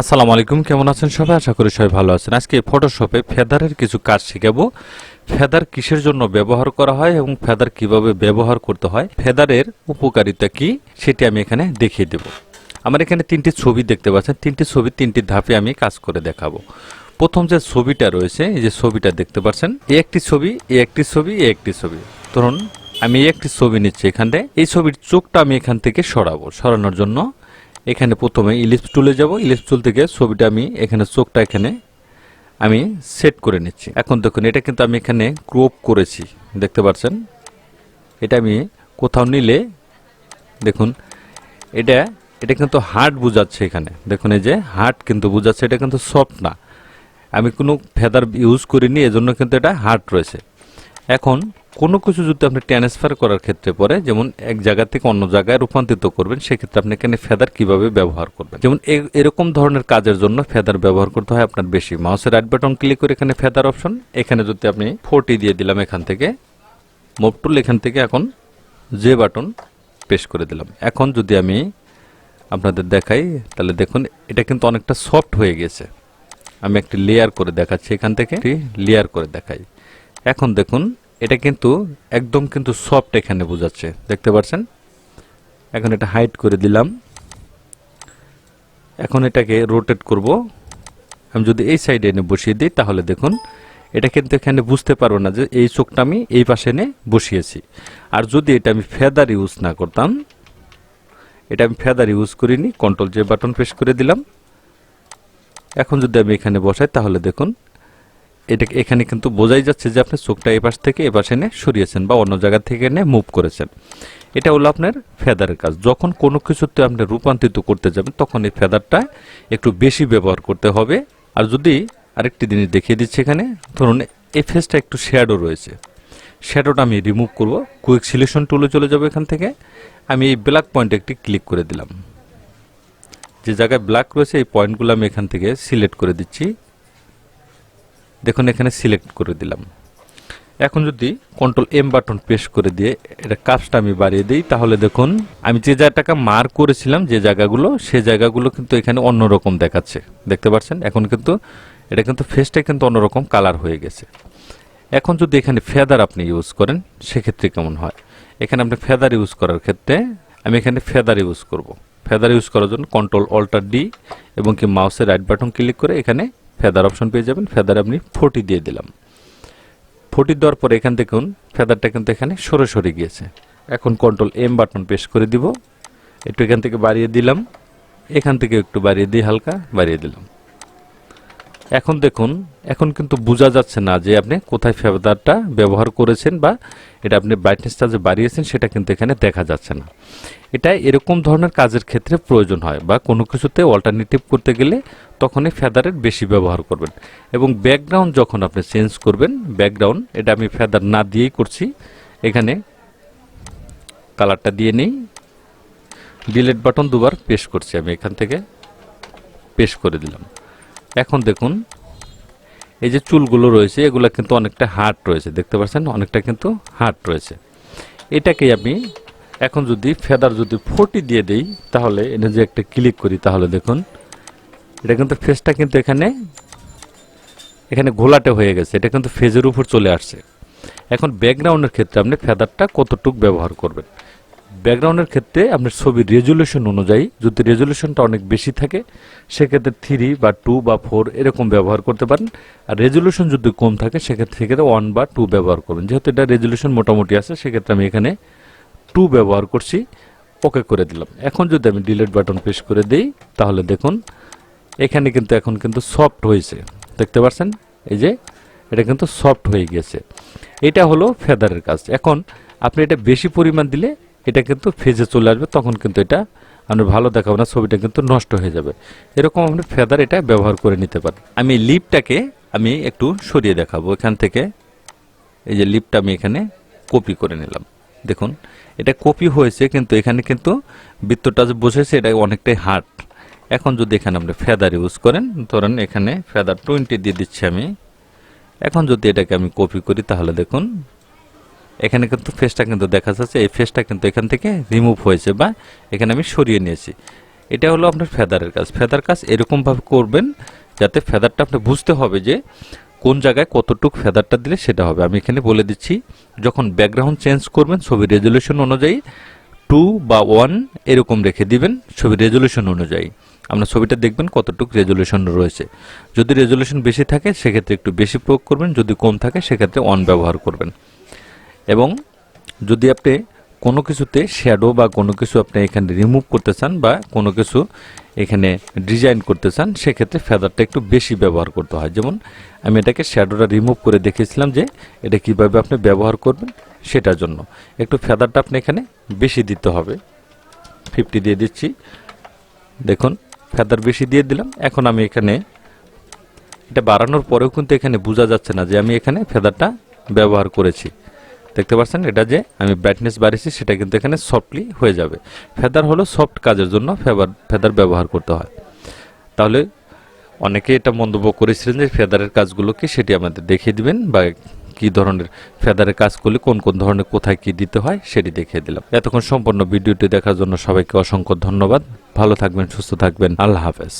আসসালামু আলাইকুম, কেমন আছেন সবাই? আশা করি সবাই ভালো আছেন। আজকে ফটোশপে ফেদারের কিছু কাজ শিখাবো। ফেদার কিসের জন্য ব্যবহার করা হয় এবং ফেদার কীভাবে ব্যবহার করতে হয়, ফেদারের উপকারিতা কি সেটি আমি এখানে দেখিয়ে দেব। আমার এখানে তিনটি ছবি দেখতে পাচ্ছেন। তিনটি ছবি, তিনটি ধাপে আমি কাজ করে দেখাবো। প্রথম যে ছবিটা রয়েছে, এই যে ছবিটা দেখতে পাচ্ছেন, এ একটি ছবি, এ একটি ছবি, এ একটি ছবি। ধরুন, আমি একটি ছবি নিচ্ছি এখান এই ছবির চোখটা আমি এখান থেকে সরাবো, সরানোর জন্য এখানে প্রথমে ইলিপস টুলে যাব। ইলিপস টুল থেকে ছবিটা আমি এখানে চোখটা এখানে আমি সেট করে নিচ্ছি। এখন দেখুন, এটা কিন্তু আমি এখানে ক্রপ করেছি। দেখতে পাচ্ছেন? এটা আমি কোথাও নিলে, দেখুন, এটা এটা কিন্তু হার্ট বোঝাচ্ছে এখানে। দেখুন, এই যে হার্ট কিন্তু বোঝাচ্ছে, এটা কিন্তু সফট না। আমি কোনো ফেদার ইউজ করিনি, এজন্য কিন্তু এটা হার্ট রয়েছে। এখন কোনো কিছু যদি আপনি ট্রান্সফার করার ক্ষেত্রে পরে, যেমন এক জায়গা থেকে অন্য জায়গায় রূপান্তরিত করবেন, সেক্ষেত্রে আপনি এখানে ফেদার কীভাবে ব্যবহার করবেন? যেমন এরকম ধরনের কাজের জন্য ফেদার ব্যবহার করতে হয় আপনার বেশি। মাউসের রাইট বাটন ক্লিক করে এখানে ফেদার অপশন এখানে যদি আপনি ফোরটি দিয়ে দিলাম এখান থেকে মুভ টুল এখান থেকে এখন যে বাটন পেশ করে দিলাম। এখন যদি আমি আপনাদের দেখাই, তাহলে দেখুন এটা কিন্তু অনেকটা সফট হয়ে গেছে। আমি একটি লেয়ার করে দেখাচ্ছি এখান থেকে লেয়ার করে দেখাই। এখন দেখুন এটা কিন্তু একদম কিন্তু সফট এখানে বোঝাচ্ছে, দেখতে পাচ্ছেন এখন এটা হাইট করে দিলাম। এখন এটাকে রোটেট করব। আমি যদি এই সাইডে এনে বসিয়ে দিই, তাহলে দেখুন, এটা কিন্তু এখানে বুঝতে পারব না যে এই চোখটা আমি এই পাশে এনে বসিয়েছি। আর যদি এটা আমি ফেদার ইউজ না করতাম, এটা আমি ফেদার ইউজ করিনি কন্ট্রোল যে বাটন প্রেস করে দিলাম। এখন যদি আমি এখানে বসাই, তাহলে দেখুন এটা এখানে কিন্তু বোঝাই যাচ্ছে যে আপনি চোখটা এপাশ থেকে এপাশে এনে সরিয়েছেন বা অন্য জায়গা থেকে এনে মুভ করেছেন। এটা হলো আপনার ফেদারের কাজ। যখন কোনো কিছুতে আপনি রূপান্তরিত করতে যাবেন, তখন এই ফেদারটা একটু বেশি ব্যবহার করতে হবে। আর যদি আরেকটি জিনিস দেখিয়ে দিচ্ছি এখানে, ধরুন এই ফেসটা একটু শ্যাডো রয়েছে। শ্যাডোটা আমি রিমুভ করব। কুইক সিলেকশন টুলে চলে যাব এখান থেকে। আমি এই ব্ল্যাক পয়েন্টে একটি ক্লিক করে দিলাম। যে জায়গায় ব্ল্যাক রয়েছে, এই পয়েন্টগুলো আমি এখান থেকে সিলেক্ট করে দিচ্ছি। দেখুন, এখানে সিলেক্ট করে দিলাম। এখন যদি কন্ট্রোল এম বাটন প্রেস করে দিয়ে এটা কাজটা আমি বাড়িয়ে দিই, তাহলে দেখুন, আমি যে জায়গাটাকে মার্ক করেছিলাম, যে জায়গাগুলো সে জায়গাগুলো কিন্তু এখানে অন্যরকম দেখাচ্ছে। দেখতে পাচ্ছেন? এখন কিন্তু এটা কিন্তু ফেসটা কিন্তু অন্যরকম কালার হয়ে গেছে। এখন যদি এখানে ফেদার আপনি ইউজ করেন, সেক্ষেত্রে কেমন হয়? এখানে আপনি ফেদার ইউজ করার ক্ষেত্রে আমি এখানে ফেদার ইউজ করব। ফেদার ইউজ করার জন্য কন্ট্রোল অল্টার ডি এবং কি মাউসের রাইট বাটন ক্লিক করে এখানে ফেদার অপশন পেয়ে যাবেন। ফেদার আপনি ফোর্টি দিয়ে দিলাম। ফোর্টি দেওয়ার পরে এখান দেখুন ফেদারটা কিন্তু এখানে সরে সরে গিয়েছে। এখন কন্ট্রোল এম বাটন প্রেস করে দিব। একটু এখান থেকে বাড়িয়ে দিলাম। এখান থেকে একটু বাড়িয়ে দিই হালকা বাড়িয়ে দিলাম। এখন দেখুন, এখন কিন্তু বোঝা যাচ্ছে না যে আপনি কোথায় ফেদারটা ব্যবহার করেছেন বা এটা আপনি ব্রাইটনেসটা যে বাড়িয়েছেন সেটা কিন্তু এখানে দেখা যাচ্ছে না। এটা এরকম ধরনের কাজের ক্ষেত্রে প্রয়োজন হয় বা কোনো কিছুতে অল্টারনেটিভ করতে গেলে তখনই ফেদারের বেশি ব্যবহার করবেন। এবং ব্যাকগ্রাউন্ড যখন আপনি চেঞ্জ করবেন ব্যাকগ্রাউন্ড এটা আমি ফেদার না দিয়েই করছি, এখানে কালারটা দিয়ে নেই। ডিলেট বাটন দুবার পেশ করছি আমি এখান থেকে পেশ করে দিলাম। এখন দেখুন, এই যে চুলগুলো রয়েছে, এগুলো কিন্তু অনেকটা হার্ড রয়েছে, দেখতে পাচ্ছেন? অনেকটা কিন্তু হার্ড রয়েছে। এটাকেই আমি এখন যদি ফেদার যদি ফোর্টি দিয়ে দেই, তাহলে এটা যে একটা ক্লিক করি, তাহলে দেখুন, এটা কিন্তু ফেসটা কিন্তু এখানে এখানে ঘোলাটে হয়ে গেছে, এটা কিন্তু ফেজের উপর চলে আসছে। এখন ব্যাকগ্রাউন্ডের ক্ষেত্রে আপনি ফেদারটা কতটুক ব্যবহার করবেন? ব্যাকগ্রাউন্ডের ক্ষেত্রে আপনার ছবির রেজুলেশন অনুযায়ী যদি রেজুলেশনটা অনেক বেশি থাকে, সেক্ষেত্রে থ্রি বা টু বা ফোর এরকম ব্যবহার করতে পারেন। আর রেজুলেশন যদি কম থাকে, সেক্ষেত্রে সেক্ষেত্রে ওয়ান বা টু ব্যবহার করবেন যেহেতু এটা রেজুলেশন মোটামুটি আছে, সেক্ষেত্রে আমি এখানে টু ব্যবহার করছি। ওকে করে দিলাম। এখন যদি আমি ডিলেট বাটন প্রেস করে দিই, তাহলে দেখুন, এখানে কিন্তু এখন কিন্তু সফট হয়েছে। দেখতে পাচ্ছেন? এই যে, এটা কিন্তু সফট হয়ে গেছে। এটা হলো ফেদারের কাজ। এখন আপনি এটা বেশি পরিমাণ দিলে এটা কিন্তু ফেজে চলে আসবে, তখন কিন্তু এটা আপনি ভালো দেখাবো না, ছবিটা কিন্তু নষ্ট হয়ে যাবে। এরকম আপনি ফেদার এটা ব্যবহার করে নিতে পারেন। আমি লিপটাকে আমি একটু সরিয়ে দেখাবো, এখান থেকে এই যে লিপটা আমি এখানে কপি করে নিলাম। দেখুন, এটা কপি হয়েছে, কিন্তু এখানে কিন্তু বৃত্তটা যে বসেছে, এটা অনেকটাই হার্ড। এখন যদি এখানে আপনি ফেদার ইউজ করেন, ধরেন এখানে ফেদার টোয়েন্টি দিয়ে দিচ্ছি আমি। এখন যদি এটাকে আমি কপি করি, তাহলে দেখুন এখানে কিন্তু ফেসটা কিন্তু দেখা যাচ্ছে, এই ফেসটা কিন্তু এখান থেকে রিমুভ হয়েছে বা এখানে আমি সরিয়ে নিয়েছি। এটা হলো আপনার ফেদারের কাজ। ফেদার কাজ এরকমভাবে করবেন যাতে ফেদারটা আপনি বুঝতে হবে যে কোন জায়গায় কতটুক ফেদারটা দিলে সেটা হবে। আমি এখানে বলে দিচ্ছি, যখন ব্যাকগ্রাউন্ড চেঞ্জ করবেন ছবির রেজলিউশন অনুযায়ী টু বা ওয়ান এরকম রেখে দিবেন ছবির রেজলিউশন অনুযায়ী। আপনার ছবিটা দেখবেন কতটুকু রেজলিউশন রয়েছে। যদি রেজলিউশন বেশি থাকে, সেক্ষেত্রে একটু বেশি প্রয়োগ করবেন, যদি কম থাকে, সেক্ষেত্রে অন ব্যবহার করবেন। এবং যদি আপনি কোনো কিছুতে শ্যাডো বা কোনো কিছু আপনি এখানে রিমুভ করতে চান বা কোনো কিছু এখানে ডিজাইন করতে চান, সেক্ষেত্রে ফেদারটা একটু বেশি ব্যবহার করতে হয়। যেমন আমি এটাকে শ্যাডোটা রিমুভ করে দেখিয়েছিলাম যে এটা কীভাবে আপনি ব্যবহার করবেন সেটার জন্য। একটু ফেদারটা আপনি এখানে বেশি দিতে হবে। ফিফটি দিয়ে দিচ্ছি। দেখুন ফেদার বেশি দিয়ে দিলাম। এখন আমি এখানে এটা বাড়ানোর পরেও কিন্তু এখানে বোঝা যাচ্ছে না যে আমি এখানে ফেদারটা ব্যবহার করেছি। দেখতে পাচ্ছেন? এটা যে আমি ব্রাইটনেস বাড়িয়েছি, সেটা কিন্তু এখানে সফটলি হয়ে যাবে। ফেদার হলো সফট কাজের জন্য ফেবার ফেদার ব্যবহার করতে হয়। তাহলে অনেকে এটা মন্তব্য করেছিলেন যে ফেদারের কাজগুলো কি? সেটি আমাদের দেখিয়ে দিবেন বা কি ধরনের ফেদারের কাজ করলে কোন কোন ধরনের কোথায় কি দিতে হয়, সেটি দেখিয়ে দিলাম। এতক্ষণ সম্পূর্ণ ভিডিওটি দেখার জন্য সবাইকে অসংখ্য ধন্যবাদ। ভালো থাকবেন, সুস্থ থাকবেন। আল্লাহ হাফেজ।